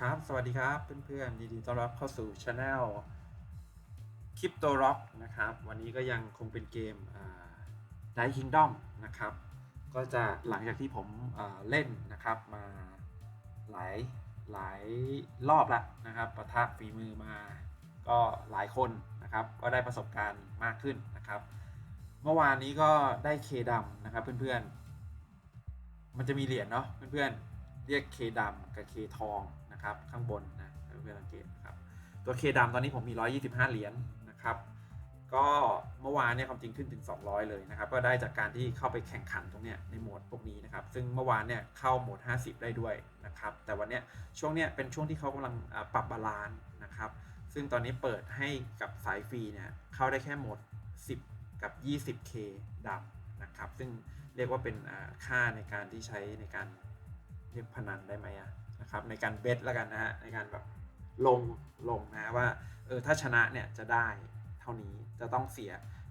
ครับ สวัสดีครับเพื่อนๆยินดีต้อนรับเข้าสู่ช anel Crypto Rock นะครับ วันนี้ก็ยังคงเป็นเกมไดคิงดอมนะครับ ก็จะหลังจากที่ผมเล่นนะครับมาหลายหลายรอบแล้วนะครับประทะฝีมือมาก็หลายคนนะครับ ก็ได้ประสบการณ์มากขึ้นนะครับ เมื่อวานนี้ก็ได้เคดำนะครับเพื่อนๆ มันจะมีเหรียญเนาะเพื่อนๆ เรียกเคดำกับเคทอง นะครับข้างบนนะเพื่อนสังเกตครับตัวเคดำตอนนี้ผมมี 125 เหรียญนะครับก็เมื่อวานเนี่ยความจริงขึ้นถึง 200 เลยนะครับก็ได้จากการที่เข้าไปแข่งขันตรงเนี้ยในโหมดพวกนี้นะครับซึ่งเมื่อวานเนี่ยเข้าโหมด 50 ได้ด้วยนะครับแต่วันเนี้ยช่วงเนี้ยเป็นช่วงที่เขากำลังปรับบาลานซ์นะครับซึ่งตอนนี้เปิดให้กับสายฟรีเนี่ยเข้าได้แค่โหมด 10 กับ 20K ดำนะครับซึ่งเรียกว่าเป็นค่าในการที่ใช้ในการเรียกพนันได้ไหมอะ นะครับในการเบสแล้วกันนะฮะในการแบบลงลงนะว่าเออถ้าชนะเนี่ยจะได้เท่านี้จะต้องเสีย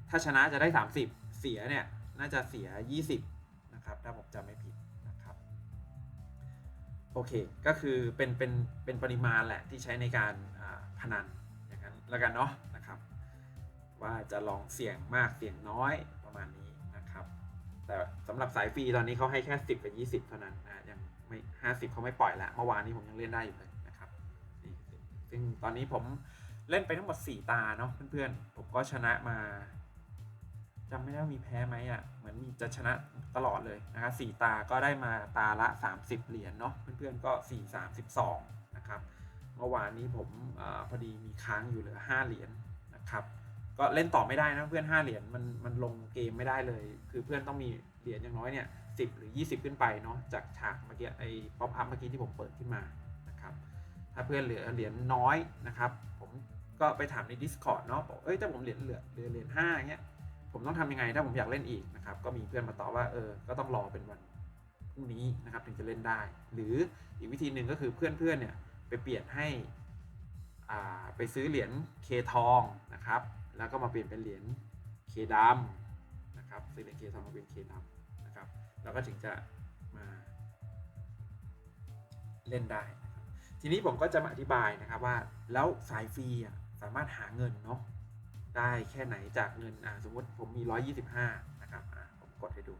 ถ้าชนะจะได้ 30 เสียเนี่ยน่าจะเสีย 20นะครับถ้าผมจำไม่ผิดนะครับโอเคก็คือเป็นเป็นเป็นปริมาณแหละที่ใช้ในการพนันอย่างนั้นแล้วกันเนาะนะครับ ว่าจะลองเสี่ยงมากเสี่ยงน้อยประมาณนี้นะครับ แต่สำหรับสายฟรีตอนนี้เขาให้แค่ 10 กับ 20 เท่านั้นนะยัง ไม่50เขาไม่ปล่อยละเมื่อวานนี้ผมยังเล่นได้อยู่เลยนะครับนี่ซึ่งตอนนี้ผมเล่นไปทั้งหมด 4 ตาเนาะเพื่อนๆ ผมก็ชนะมาจำไม่ได้มีแพ้ไหมอะเหมือนมีจะชนะตลอดเลยนะครับสี่ตาก็ได้มาตาละ 30 เหรียญเนาะเพื่อนๆก็ 4 32นะครับเมื่อวานนี้ผมอพอดีมีค้างอยู่เหลือ 5 เหรียญนะครับก็เล่นต่อไม่ได้นะเพื่อน 5 เหรียญมันมันลงเกมไม่ได้เลย คือเพื่อนต้องมีเหรียญอย่างน้อยเนี่ย 10 หรือ 20 ขึ้นไปเนาะจากฉากเมื่อกี้ไอ้ป๊อปอัพเมื่อกี้ที่ผมเปิดขึ้นมานะครับถ้าเพื่อนเหลือเหรียญน้อยนะครับ ผมก็ไปถามใน Discord เนาะบอกเอ้ยถ้าผมเหรียญเหลือเหลือเหรียญห้าเงี้ยผมต้องทำยังไงถ้าผมอยากเล่นอีกนะครับก็มีเพื่อนมาตอบว่าเออก็ต้องรอเป็นวันพรุ่งนี้นะครับถึงจะเล่นได้ หรืออีกวิธีหนึ่งก็คือเพื่อนๆเนี่ยไปเปลี่ยนให้อ่าไปซื้อเหรียญเคทองนะครับ แล้วก็มาเปลี่ยนเป็นเหรียญเคดำนะครับซื้อเหรียญเคทองมาเป็นเคดำ นะครับแล้วก็ถึงจะมาเล่นได้นะครับทีนี้ผมก็จะมาอธิบายนะครับว่าแล้วสายฟรีสามารถหาเงินเนาะได้แค่ไหนจากเงินสมมติผมมี 125 นะครับผมกดให้ดู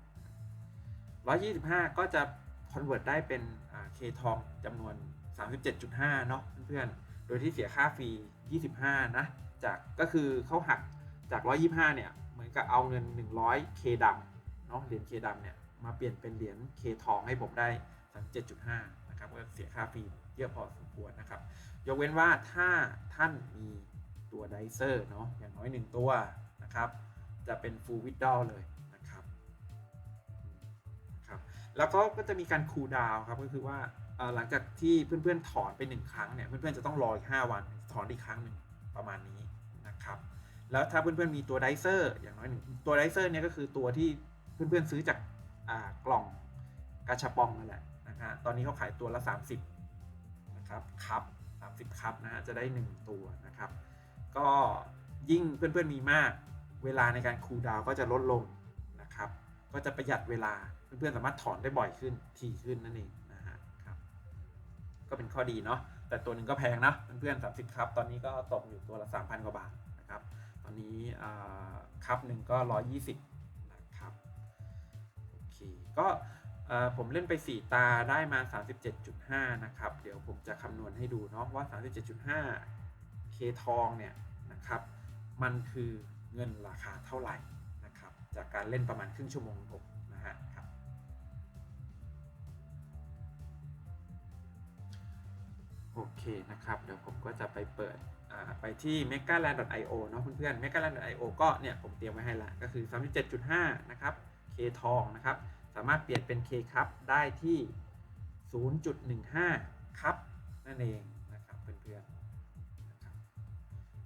125 ก็จะคอนเวิร์ตได้เป็นเคทองจำนวน 37.5 เนาะเพื่อนๆ โดยที่เสียค่าฟรี 25 นะ จากก็คือเขาหักจาก 125 เนี่ย เหมือนกับเอาเงิน 100เคดำเนาะเหรียญเคดำเนี่ย มาเปลี่ยนเป็นเหรียญเคทองให้ผมได้37.5 นะครับก็เสียค่าฟรีเยอะพอสมควรนะครับ ยกเว้นว่าถ้าท่านมีตัวไดเซอร์เนาะอย่างน้อย 1 ตัวนะครับ จะเป็น full withdrawal เลยนะครับครับ แล้วก็ก็จะมีการคูลดาวน์ครับก็คือว่าหลังจากที่เพื่อนๆถอนไปหนึ่งครั้งเนี่ยเพื่อนๆจะต้องรออีก5วันถอนอีกครั้งหนึ่งประมาณนี้นะครับแล้วถ้าเพื่อนๆมีตัวไดเซอร์อย่างน้อยหนึ่งตัวไดเซอร์เนี่ยก็คือตัวที่เพื่อนๆซื้อจาก กล่องกาชาปองนั่นแหละนะฮะตอนนี้เขาขายตัวละ 30นะครับครับ30ครับนะฮะจะได้ 1 ตัวนะครับ ก็ยิ่งเพื่อนๆมีมากเวลาในการคูลดาวก็จะลดลงนะครับ ก็จะประหยัดเวลาเพื่อนๆสามารถถอนได้บ่อยขึ้นถี่ขึ้นนั่นเองนะฮะครับก็เป็นข้อดีเนาะแต่ตัวหนึ่งก็แพงนะเพื่อนๆ30ครับ ตอนนี้ก็ตกอยู่ตัวละ 3,000 กว่าบาทนะครับ ตอนนี้ครับหนึ่งก็ 120 ก็ผมเล่นไป 4 ตาได้มา 37.5 นะครับ เดี๋ยวผมจะคำนวณให้ดูเนาะว่า 37.5เคทองเนี่ยนะครับ มันคือเงินราคาเท่าไหร่นะครับ จากการเล่นประมาณครึ่งชั่วโมงผมนะฮะครับโอเคนะครับ เดี๋ยวผมก็จะไปเปิดไปที่ megaland.io เนาะเพื่อนๆ megaland.io ก็เนี่ยผมเตรียมไว้ให้ละก็คือ 37.5 นะครับ K ทองนะครับ สามารถเปลี่ยนเป็น K ครับได้ที่ 0.15 ครับนั่นเองนะครับเพื่อนๆนะครับ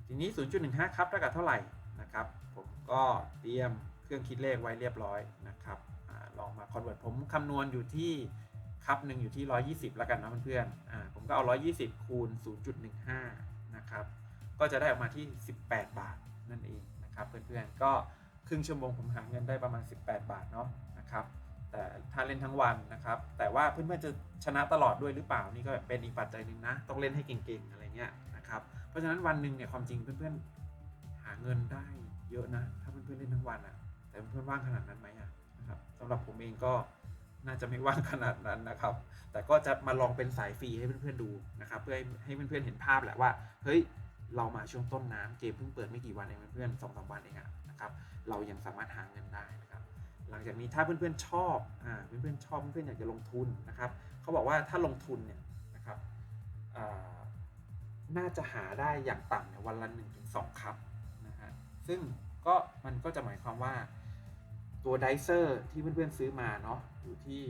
ทีนี้ 0.15 ครับเท่ากับเท่าไหร่นะครับ ผมก็เตรียมเครื่องคิดเลขไว้เรียบร้อยนะครับอลองมาคอนเวิร์ตผมคำนวณอยู่ที่ครับหนึ่งอยู่ที่ 120 แล้วกันนะเพื่อนๆอ่าผมก็เอา 120 คูณ 0.15 นะครับ ก็จะได้ออกมาที่ 18 บาทนั่นเองนะครับเพื่อนๆก็ครึ่งชั่วโมงผมหาเงินได้ประมาณ 18 บาทเนาะนะครับ ถ้าเล่นทั้งวันนะครับ แต่ว่าเพื่อนๆจะชนะตลอดด้วยหรือเปล่านี่ก็เป็นอีกปัจจัยหนึ่งนะ ต้องเล่นให้เก่งๆอะไรเงี้ยนะครับ เพราะฉะนั้นวันหนึ่งเนี่ยความจริงเพื่อนๆหาเงินได้เยอะนะ ถ้าเพื่อนๆเล่นทั้งวันอะแต่เพื่อนๆว่างขนาดนั้นไหมอะนะครับสำหรับผมเองก็น่าจะไม่ว่างขนาดนั้นนะครับ แต่ก็จะมาลองเป็นสายฟรีให้เพื่อนๆดูนะครับ เพื่อให้เพื่อนๆเห็นภาพแหละว่า เฮ้ย เรามาช่วงต้นน้ำเกมเพิ่งเปิดไม่กี่วันเองเพื่อนๆสองสามวันเองอะนะครับ เรายังสามารถหาเงินได้นะครับ หลังจากนี้ถ้าเพื่อนๆชอบอ่าเพื่อนๆชอบเพื่อนๆอยากจะลงทุนนะครับเขาบอกว่าถ้าลงทุนเนี่ยนะครับน่าจะหาได้อย่างต่ำเนี่ยวันละ1นถึงสครับนะฮะซึ่งก็มันก็จะหมายความว่าตัวไดเซอร์ที่เพื่อนๆซื้อมาเนาะอยู่ที่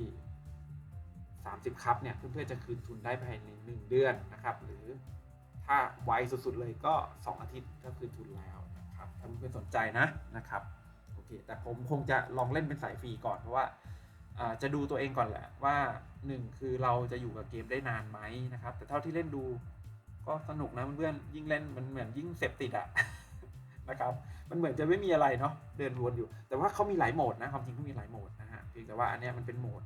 30 ครับเนี่ยเพื่อนๆจะคืนทุนได้ภายใน 1 เดือนนะครับ หรือถ้าไวสุดๆเลยก็ 2 อาทิตย์ก็คืนทุนแล้วนะครับถ้าเพื่อนๆสนใจนะนะครับ เคแต่ผมคงจะลองเล่นเป็นสายฟรีก่อนเพราะว่าจะดูตัวเองก่อนแหละว่า 1 คือเราจะอยู่กับเกมได้นานไหมนะครับ แต่เท่าที่เล่นดูก็สนุกนะเพื่อนๆยิ่งเล่นมันเหมือนยิ่งเสพติดอะนะครับมันเหมือนจะไม่มีอะไรเนาะเดินวนอยู่ แต่ว่าเขามีหลายโหมดนะความจริงเขามีหลายโหมดนะฮะเพียงแต่ว่าอันเนี้ยมันเป็นโหมด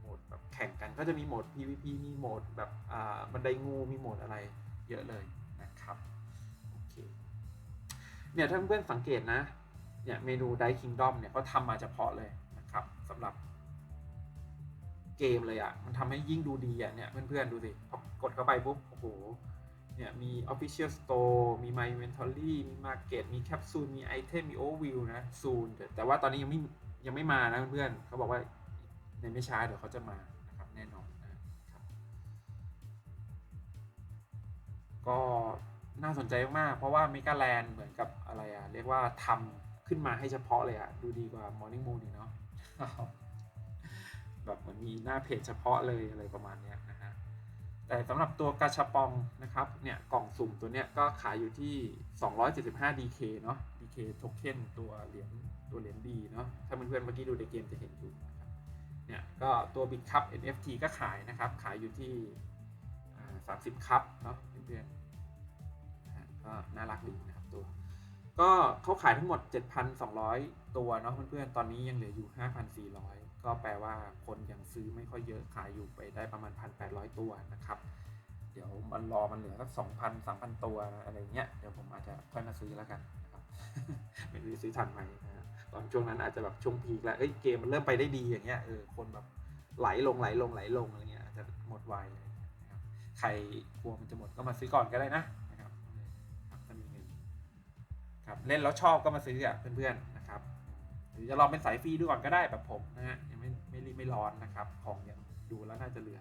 โหมดแบบแข่งกันก็จะมีโหมด PVP มีโหมดแบบอ่าบันไดงูมีโหมดอะไรเยอะเลยนะครับโอเคเนี่ยถ้าเพื่อนสังเกตนะ เนี่ยเมนูไดคิงดอมเนี่ยเขาทำมาเฉพาะเลยนะครับสำหรับเกมเลยอะ่ะ มันทำให้ยิ่งดูดีอะ่ะเนี่ยเพื่อนๆ ดูสิ พอกดเข้าไปปุ๊บ โอ้โห เนี่ยมี Official Store มี My Inventory มี Market มี Capsule มี Item มี Overview นะ Soon แต่ว่าตอนนี้ยังไม่ยังไม่มานะเพื่อนๆเขาบอกว่าในไม่ช้าเดี๋ยวเขาจะมานะครับแน่นอนนะครับก็น่าสนใจมาก เพราะว่า m e g a l a n d เหมือนกับอะไรอะ เรียกว่าทำ ขึ้นมาให้เฉพาะเลยอะดูดีกว่า Morning Moon อีกเนาะแบบเหมือนมีหน้าเพจเฉพาะเลยอะไรประมาณเนี้ยนะฮะแต่สำหรับตัวกาชาปองนะครับเนี่ยกล่องสุ่มตัวเนี้ยก็ขายอยู่ที่ 275 DK เนาะ DK token ตัวเหรียญตัวเหรียญดีเนาะถ้าเพื่อนๆเมื่อกี้ดูในเกมจะเห็นอยู่นะครับเนี่ยก็ตัว Big Cup NFT ก็ขายนะครับ ขายอยู่ที่ 30 คัพเนาะเพื่อนๆก็น่ารักดีนะ ก็เขาขายทั้งหมด 7,200 ตัวเนาะเพื่อนๆ ตอนนี้ยังเหลืออยู่ 5,400 ก็แปลว่าคนยังซื้อไม่ค่อยเยอะขายอยู่ไปได้ประมาณ 1,800 ตัวนะครับ เดี๋ยวมันรอมันเหลือสัก 2,000 3,000 ตัวอะไรเงี้ย เดี๋ยวผมอาจจะค่อยมาซื้อแล้วกันนะครับ ไม่รู้ซื้อทันไหมนะฮะตอนช่วงนั้นอาจจะแบบช่วงพีคแล้วเอ้ยเกมมันเริ่มไปได้ดีอย่างเงี้ย เออ คนแบบไหลลงไหลลงไหลลงอะไรเงี้ยอาจจะหมดไวอะไรเงี้ยนะครับ ใครกลัวมันจะหมดก็มาซื้อก่อนก็ได้นะ ครับเล่นแล้วชอบก็มาซื้ออะเพื่อนๆนะครับหรือจะลองเป็นสายฟรีดูก่อนก็ได้แบบผมนะฮะยังไม่ไม่รีบไม่ร้อนนะครับของยังดูแล้วน่าจะเหลือ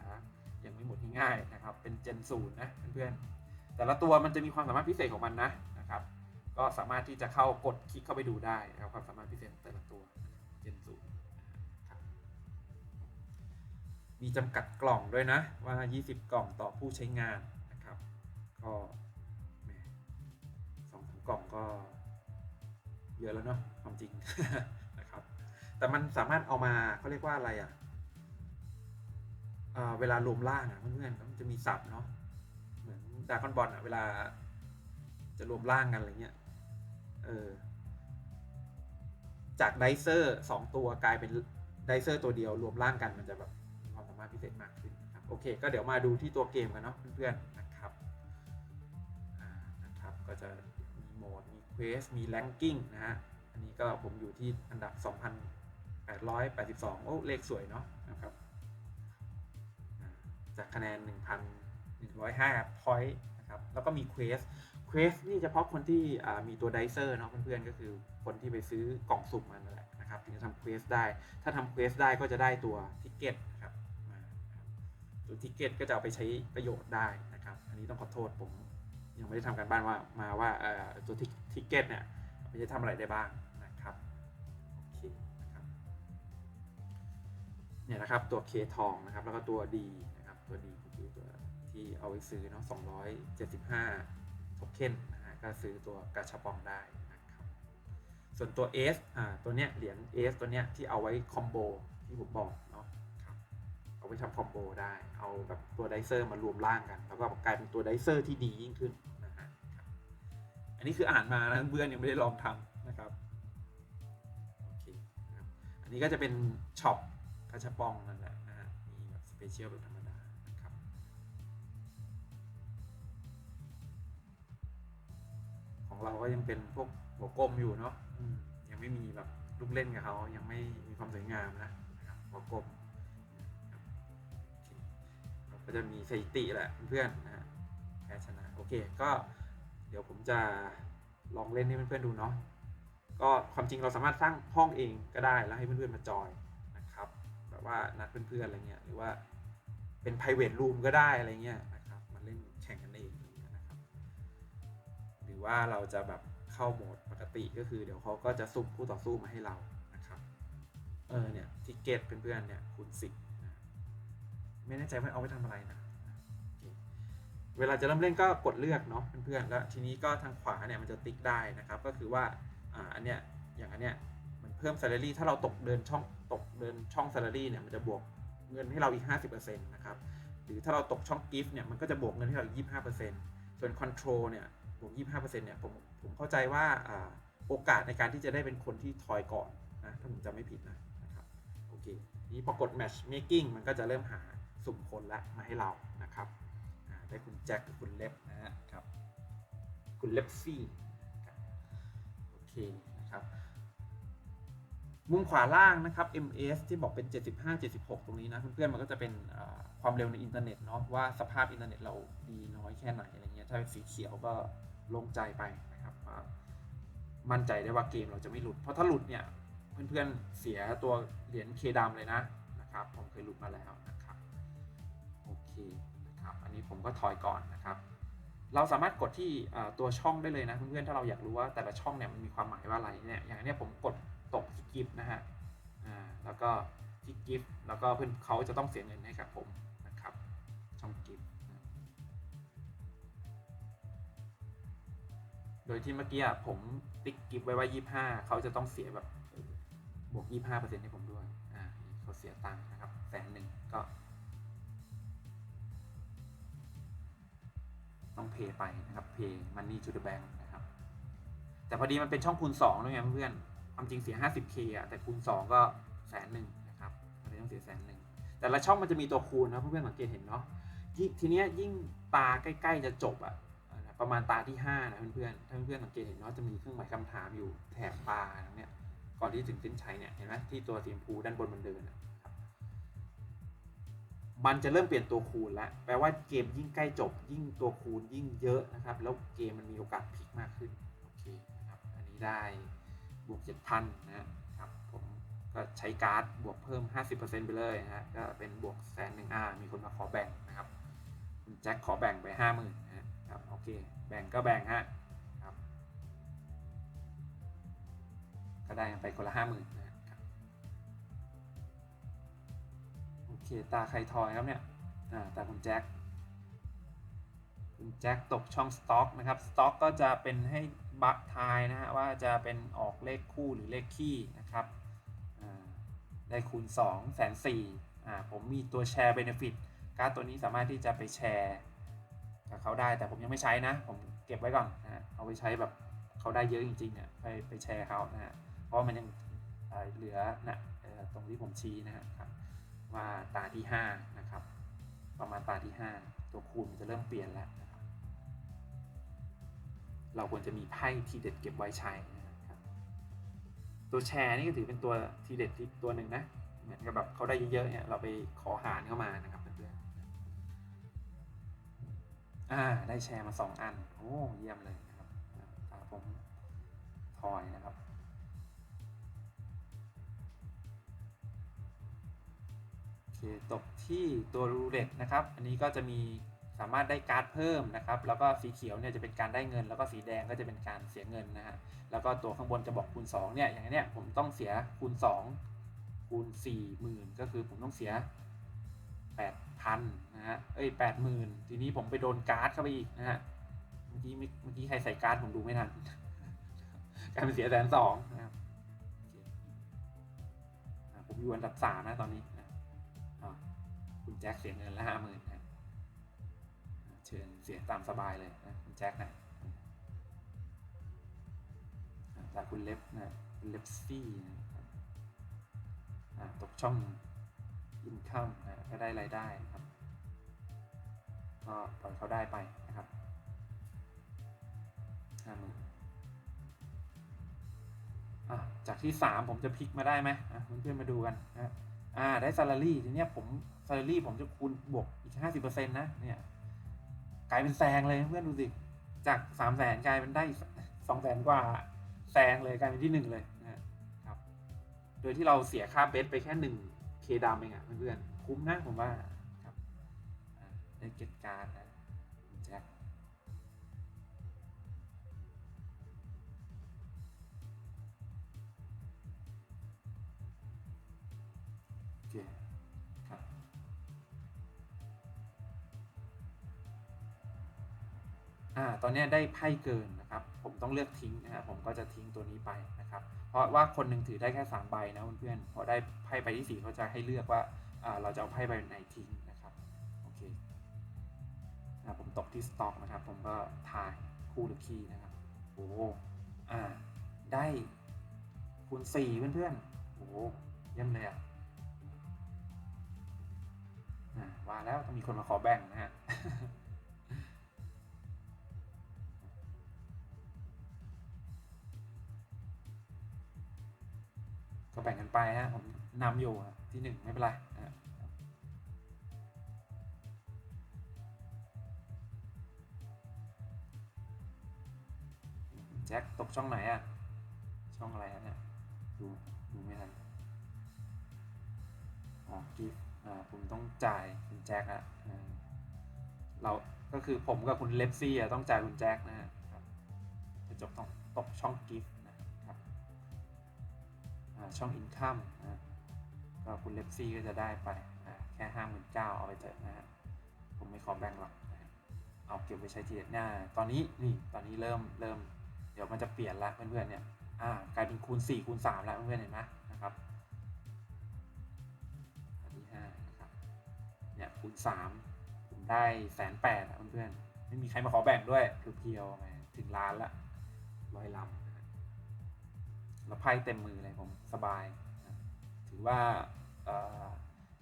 ยังไม่หมดง่ายๆนะครับเป็นเจนศูนย์นะเพื่อนๆแต่ละตัวมันจะมีความสามารถพิเศษของมันนะนะครับก็สามารถที่จะเข้ากดคลิกเข้าไปดูได้นะครับความสามารถพิเศษของแต่ละตัวเจนศูนย์นะครับมีจำกัดกล่องด้วยนะว่า 20 กล่องต่อผู้ใช้งานนะครับก็สองสามกล่องก็ เยอะแล้วเนาะความจริงนะครับ แต่มันสามารถเอามาเขาเรียกว่าอะไรอะ่ะเอ่อเวลารวมร่างอะ่ะเพื่อนๆมันจะมีศัพท์เนาะเหมือนดาร์คอนบอลอะเวลาจะรวมร่างกันอะไรเงี้ยเออจากไดเซอร์สองตัวกลายเป็นไดเซอร์ตัวเดียวรวมร่างกันมันจะแบบมีความสามารถพิเศษมากขึ้นนะครับโอเค ก็เดี๋ยวมาดูที่ตัวเกมกันเนาะเพื่อนๆนะครับนะครับ ก็จะมีโหมด เควสมีแรงกิ้งนะฮะ อันนี้ก็ผมอยู่ที่อันดับ 2,882 โอ้ เลขสวยเนาะนะครับ จากคะแนน 1,105 point นะครับ แล้วก็มีเควสเควสนี่เฉพาะคนที่มีตัวไดเซอร์เนาะเพื่อนๆ ก็คือคนที่ไปซื้อกล่องสุ่มมันนั่นแหละนะครับ ถึงจะทำเควสได้ ถ้าทำเควสได้ก็จะได้ตัวทิกเก็ตนะครับตัวทิกเก็ตก็จะเอาไปใช้ประโยชน์ได้นะครับ อันนี้ต้องขอโทษผมยังไม่ได้ทำการบ้านว่ามาว่าตัว ทิกเก็ตเนี่ยมันจะทำอะไรได้บ้างนะครับโอเคนะครับเนี่ยนะครับตัว K ทองนะครับแล้วก็ตัว D นะครับตัว D ก็คือตัวที่เอาไว้ซื้อเนาะ275โทเค็นนะฮะก็ซื้อตัวกาชาปองได้นะครับส่วนตัว S อ่าตัวเนี้ยเหรียญ S ตัวเนี้ยที่เอาไว้คอมโบที่ผมบอกเนาะครับเอาไปทำคอมโบได้ เอาแบบตัวไดเซอร์มารวมร่างกัน แล้วก็กลายเป็นตัวไดเซอร์ที่ดียิ่งขึ้น นนี้คืออ่านมานะเพื่อนยังไม่ได้ลองทำนะครับโอเคครับอันนี้ก็จะเป็นช็อปกาชาปองนั่นแหละนะฮะมีแบบสเปเชียลแบบธรรมดานะครับของเราก็ยังเป็นพวกหัวกลมอยู่เนาะยังไม่มีแบบลูกเล่นกับเขายังไม่มีความสวยงามนะนะครับหัวกลมก็จะมีสถิติแหละเพื่อนๆนะฮะแพ้ชนะโอเคก็ ดี๋ยวผมจะลองเล่นให้เพื่อนๆดูเนาะก็ความจริงเราสามารถสร้างห้องเองก็ได้แล้วให้เพื่อนๆมาจอยนะครับแบบว่านัดเพื่อนๆอะไรเงี้ยหรือว่าเป็น private room ก็ได้อะไรเงี้ยนะครับมาเล่นแข่งกันเองอะไรเงี้ยนะครับหรือว่าเราจะแบบเข้าโหมดปกติก็คือเดี๋ยวเขาก็จะสุ่มคู่ต่อสู้มาให้เรานะครับเออเนี่ยทิเกตเพื่อนๆเนี่ยคูณสิบไม่แน่ใจว่าเอาไปทำอะไรนะ เวลาจะเริ่มเล่นก็กดเลือกเนาะเพื่อนๆแล้วทีนี้ก็ทางขวาเนี่ยมันจะติ๊กได้นะครับ ก็คือว่าอ่าอันเนี้ยอย่างอันเนี้ยมันเพิ่ม salary ถ้าเราตกเดินช่องตกเดินช่อง salary เนี่ยมันจะบวกเงินให้เราอีก 50%นะครับหรือถ้าเราตกช่อง gift เนี่ยมันก็จะบวกเงินให้เราอีก 25%ส่วน control เนี่ยบวก 25%เนี่ยผมผมเข้าใจว่าอ่าโอกาสในการที่จะได้เป็นคนที่ทอยก่อนนะถ้าผมจำไม่ผิดนะนะครับโอเคนี่พอกด match making มันก็จะเริ่มหาสุ่มคนละมาให้เรานะครับ ได้คุณแจ็คกับคุณเล็บนะฮะครับคุณเล็บซี่โอเคนะครับมุมขวาล่างนะครับ ms ที่บอกเป็น 75 76 ตรงนี้นะเพื่อนๆมันก็จะเป็นความเร็วในอินเทอร์เน็ตเนาะว่าสภาพอินเทอร์เน็ตเราดีน้อยแค่ไหนอะไรเงี้ยถ้าเป็นสีเขียวก็โลงใจไปนะครับมั่นใจได้ว่าเกมเราจะไม่หลุด เพราะถ้าหลุดเนี่ยเพื่อนๆเสียตัวเหรียญเคดำเลยนะนะครับผมเคยหลุดมาแล้วนะครับโอเค นี้ผมก็ถอยก่อนนะครับ เราสามารถกดที่ตัวช่องได้เลยนะเพื่อนๆถ้าเราอยากรู้ว่าแต่ละช่องเนี่ยมันมีความหมายว่าอะไรเนี่ยอย่างนี้ผมกดตกที่กิฟต์นะฮะแล้วก็ที่กิฟต์แล้วก็เพื่อนเขาจะต้องเสียเงินให้กับผมนะครับ ช่องกิฟต์โดยที่เมื่อกี้ผมติ๊กกิฟต์ไว้ว่า 25 เขาจะต้องเสียแบบเออบวก 25%ให้ผมด้วย อ่าเขาเสียตังค์นะครับแสนหนึ่งก็ ต้องเพย์ไปนะครับเพย์มันนี่ to the bank นะครับ แต่พอดีมันเป็นช่องคูณ2ด้วยไงเพื่อนความจริงเสีย 50k อะแต่คูณ 2 ก็แสนหนึ่งนะครับเลยต้องเสียแสนหนึ่งแต่ละช่องมันจะมีตัวคูณนะเพื่อนๆสังเกตเห็นเนาะทีเนี้ยยิ่งตาใกล้ ๆ จะจบอะอ่าประมาณตาที่5นะเพื่อนๆถ้าเพื่อนๆสังเกตเห็นเนาะจะมีเครื่องหมายคำถามอยู่แถบปลาตรงเนี้ยก่อนที่ถึงเส้นชัยเนี่ยเห็นไหมที่ตัวสีชมพูด้านบนมันเดินอะ มันจะเริ่มเปลี่ยนตัวคูณแล้วแปลว่าเกมยิ่งใกล้จบ ยิ่งตัวคูณยิ่งเยอะนะครับ แล้วเกมมันมีโอกาสพลิกมากขึ้นโอเคนะครับอันนี้ได้บวก7,000นนะครับผมก็ใช้การ์ดบวกเพิ่ม 50%ไปเลยนะฮะก็เป็นบวกแสนหนึ่งอามีคนมาขอแบ่งนะครับคุณแจ็คขอแบ่งไป 50,000นะครับโอเคแบ่งก็แบ่งฮะครับก็ได้ไปคนละ 50,000 เคตาใครทอยครับเนี่ยอ่าตาคุณแจ็คคุณแจ็คตกช่องสต็อกนะครับสต็อกก็จะเป็นให้บัคทายนะฮะว่าจะเป็นออกเลขคู่หรือเลขคี่นะครับได้คูณ2แสนสี่อ่าผมมีตัวแชร์เบนฟิตการ์ดตัวนี้สามารถที่จะไปแชร์กับเขาได้แต่ผมยังไม่ใช้นะ ผมเก็บไว้ก่อนนะเอาไปใช้แบบเขาได้เยอะจริงๆเนี่ยไปไปแชร์เขานะฮะเพราะมันยังเหลือนะตรงที่ผมชี้นะฮะครับ ว่าตาที่5นะครับประมาณตาที่ 5 ตัวคูณมันจะเริ่มเปลี่ยนแล้วนะครับเราควรจะมีไพ่ทีเด็ดเก็บไว้ใช้นะครับตัวแชร์นี่ก็ถือเป็นตัวทีเด็ดที่ตัวหนึ่งนะเหมือนกับแบบเขาได้เยอะๆเนี่ยเราไปขอหารเข้ามานะครับเพื่อนๆอ่าได้แชร์มา 2 อันโอ้เยี่ยมเลย ตกที่ตัวรูเล็ตนะครับ อันนี้ก็จะมีสามารถได้การ์ดเพิ่มนะครับ แล้วก็สีเขียวเนี่ยจะเป็นการได้เงิน แล้วก็สีแดงก็จะเป็นการเสียเงินนะฮะ แล้วก็ตัวข้างบนจะบอกคูณ2เนี่ย อย่างเนี้ยผมต้องเสียคูณ 2 คูณ4 0,000 ก็คือผมต้องเสีย 8,000นะฮะ เอ้ย80,000 ทีนี้ผมไปโดนการ์ดเข้าไปอีกนะฮะ เมื่อกี้เมื่อกี้ใครใส่การ์ดผมดูไม่ทันกลายเป็นเสียแสนสองนะครับผมอยู่อันดับสามนะตอนนี้ คุณแจ็คเสียเงินละห้าหมื่นนะเชิญเสียตามสบายเลยนะคุณแจ็คนะจากคุณเล็บนะคุณเล็บซี่นะครับตกช่อง income นะก็ได้รายได้นะครับก็ปล่อยเขาได้ไปนะครับห้าหมื่นจากที่สามผมจะพลิกมาได้ไหมเพื่อนๆมาดูกันนะอ่าได้ salary ทีเนี้ยผม ซารี่ผมจะคูณบวกอีกห้าสิบเปอร์เซ็นต์นะเนี่ยกลายเป็นแซงเลยเพื่อนดูสิ จากสามแสนกลายเป็นได้สองแสนกว่าแซงเลยกลายเป็นที่หนึ่งเลยนะครับ โดยที่เราเสียค่าเบสไปแค่หนึ่งเคดามเองอะเพื่อนๆคุ้มนะผมว่าครับได้เก็ตการ์ดนะ ตอนนี้ได้ไพ่เกินนะครับ ผมต้องเลือกทิ้งนะครับผมก็จะทิ้งตัวนี้ไปนะครับ เพราะว่าคนหนึ่งถือได้แค่3ใบนะเพื่อนๆพอได้ไพ่ใบที่4เขาจะให้เลือกว่าาเราจะเอาไพ่ใบไหนทิ้งนะครับโอเคอ่าผมตกที่สต็อกนะครับ ผมก็ทายคู่หรือคีย์นะครับโอ้อ่าได้คูณ4เพื่อนๆโอ้เยี่ยมเลยอะว่าแล้วต้องมีคนมาขอแบ่งนะฮะ ก็แบ่งกันไปฮะผมนำอยู่ที่หนึ่งไม่เป็นไรนะแจ็คตกช่องไหนอะช่องอะไรฮะเนี่ยดูดูไม่ทันอ๋อกิฟอ่าผมต้องจ่ายคุณแจ็คอะอ่าเราก็คือผมกับคุณเลฟซี่อะต้องจ่ายคุณแจ็คนะฮะครับจะจบต้องตกช่องกิฟ ช่อง income นะก็คุณเลฟซี่ก็จะได้ไปแค่ห้าหมื่นเก้าเอาไปเถอะนะฮะผมไม่ขอแบ่งหรอกนะเอาเก็บไปใช้ทีเด็ดหน้า ตอนนี้นี่ตอนนี้เริ่มเริ่มเดี๋ยวมันจะเปลี่ยนละเพื่อนๆเนี่ยอ่ากลายเป็นคูณ4คูณ3แล้วเพื่อนๆเห็นไหมนะครับอันที่ห้านะครับเนี่ยคูณ3ผมได้แสนแปดเพื่อนๆไม่มีใครมาขอแบ่งด้วยเพียวๆถึงล้านละร้อยลำ แล้วไพ่เต็มมือเลยผมสบายนะถือว่า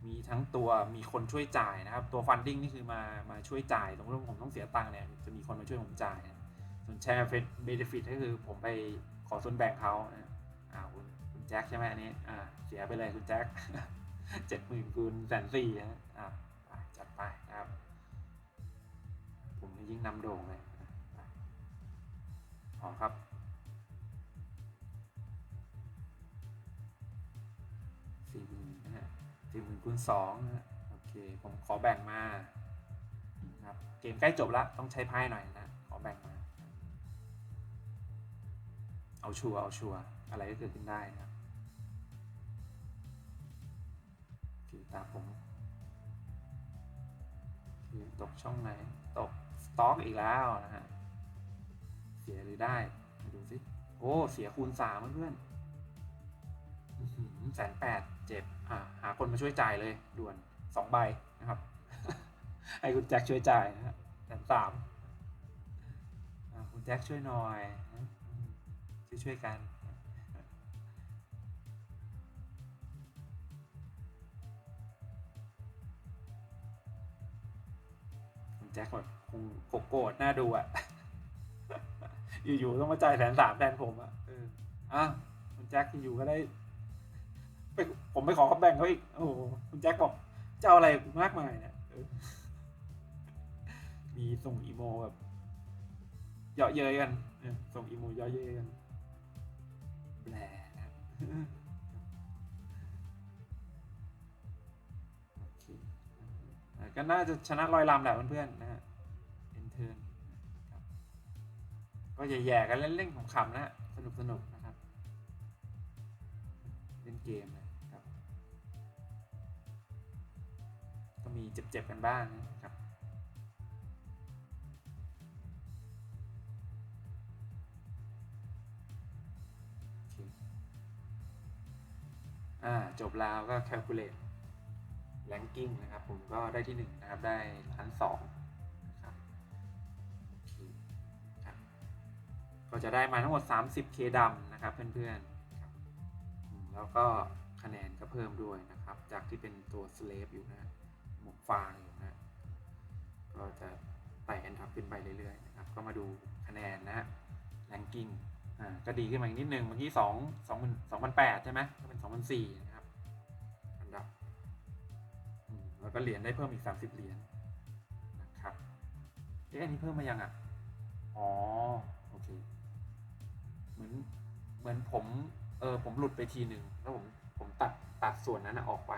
มีทั้งตัวมีคนช่วยจ่ายนะครับ ตัวฟันดิ้งนี่คือมามาช่วยจ่ายตรงที่ผมต้องเสียตังค์เนี่ยจะมีคนมาช่วยผมจ่ายนะส่วนแชร์เฟสเบนฟิตก็คือผมไปขอส่วนแบ่งเขานะอ่าคุณคุณแจ็คใช่ไหมอันนี้อ่าเสียไปเลยคุณแจ็คเจ็ดหมื่นคูณแสนสี่นะอ่าจัดไปนะครับ ผมยิ่งนำโด่งเลยนะไปอ๋อครับ สี่หมื่นคูณสองนะโอเค ผมขอแบ่งมาครับเกมใกล้จบแล้วต้องใช้ไพ่หน่อยนะ ขอแบ่งมา เอาชัวร์เอาชัวร์อะไรก็เกิดขึ้นได้นะครับโอเคตามผมโอตกช่องไหน ตกสต็อกอีกแล้วนะฮะ เสียหรือได้มาดูสิ โอ้ เสียคูณสามเพื่อนแสนแปด เจ็บอ่าหาคนมาช่วยจ่ายเลยด่วนสองใบนะครับ ให้คุณแจ็คช่วยจ่ายนะฮะแสนสามอ่าคุณแจ็คช่วยหน่อยช่วยช่วยกันคุณแจ็คแบบคงโกรธๆน่าดูอะ อยู่ๆต้องมาจ่ายแสนสามแทนผมอะเอออะคุณแจ็คอยู่ก็ได้ ไปผมไปขอเขาแบ่งเขาอีก โอ้โหคุณแจ็คบอกจะเอาอะไรมากมายเนี่ยมีส่งอีโมแบบเยาะเย้ยกันส่งอีโมเยาะเย้ยกันแหม่ก็น่าจะชนะลอยลำแหละเพื่อนๆนะฮะเอ็นเทิร์นก็แย่ๆกันเล่นๆของขำนะฮะสนุกๆนะครับ เล่นเกมนะ มีเจ็บๆกันบ้างนะครับจบแล้วก็ calculate ranking นะครับ ผมก็ได้ที่หนึ่งนะครับ ได้ล้านสองนะครับเครับ ก็จะได้มาทั้งหมด 30k ดำนะครับ เพื่อนๆ แล้วก็คะแนนก็เพิ่มด้วยนะครับ จากที่เป็นตัว slave อยู่นะ ฟางอยู่นะก็จะไต่อันดับขึ้นไปเรื่อยๆนะครับ ก็มาดูคะแนนนะฮะ ranking อ่าก็ดีขึ้นมาอีกนิดนึงเมื่อกี้สองสองพันสองพันแปดใช่ไหมก็เป็นสองพันสี่นะครับอันดับอืมแล้วก็เหรียญได้เพิ่มอีกสามสิบเหรียญนะครับเอ๊ะอันนี้เพิ่มมายังอะอ๋อโอเคเหมือนเหมือนผมเออผมหลุดไปทีหนึ่งแล้วผมผมตัดตัดส่วนนั้นออกไป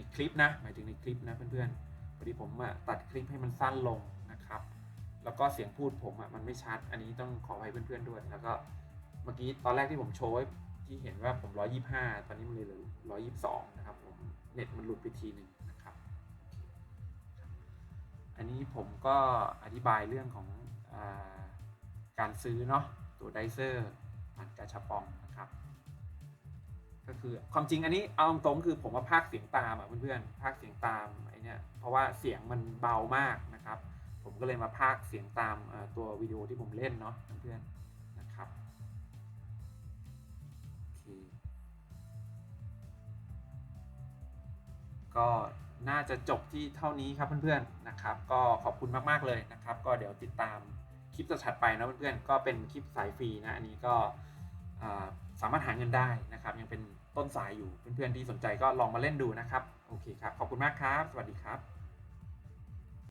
ในคลิปนะหมายถึงในคลิปนะเพื่อนๆพอดีผมอะตัดคลิปให้มันสั้นลงนะครับ แล้วก็เสียงพูดผมอะมันไม่ชัด อันนี้ต้องขออภัยเพื่อนๆด้วยแล้วก็เมื่อกี้ตอนแรกที่ผมโชว์ที่เห็นว่าผม 125 ตอนนี้มันเลยเหลือ122 นะครับผมเน็ตมันหลุดไปทีหนึ่งนะครับ อันนี้ผมก็อธิบายเรื่องของอการซื้อเนาะตัวไดเซอร์ผ่านกาชาปองนะครับ ก็คือความจริงอันนี้เอาตรงๆคือผมมาพากย์เสียงตามอะเพื่อนๆพากย์เสียงตามไอเนี้ยเพราะว่าเสียงมันเบามากนะครับ ผมก็เลยมาพากย์เสียงตามตัววิดีโอที่ผมเล่นเนาะเพื่อนๆนะครับก็น่าจะจบที่เท่านี้ครับเพื่อนๆนะครับ ก็ขอบคุณมากๆเลยนะครับ ก็เดี๋ยวติดตามคลิปถัดไปนะเพื่อนๆก็เป็นคลิปสายฟรีนะอันนี้ก็สามารถหาเงินได้นะครับ ยังเป็น ต้นสายอยู่เพื่อนๆที่สนใจก็ลองมาเล่นดูนะครับ โอเคครับ ขอบคุณมากครับ สวัสดีครับ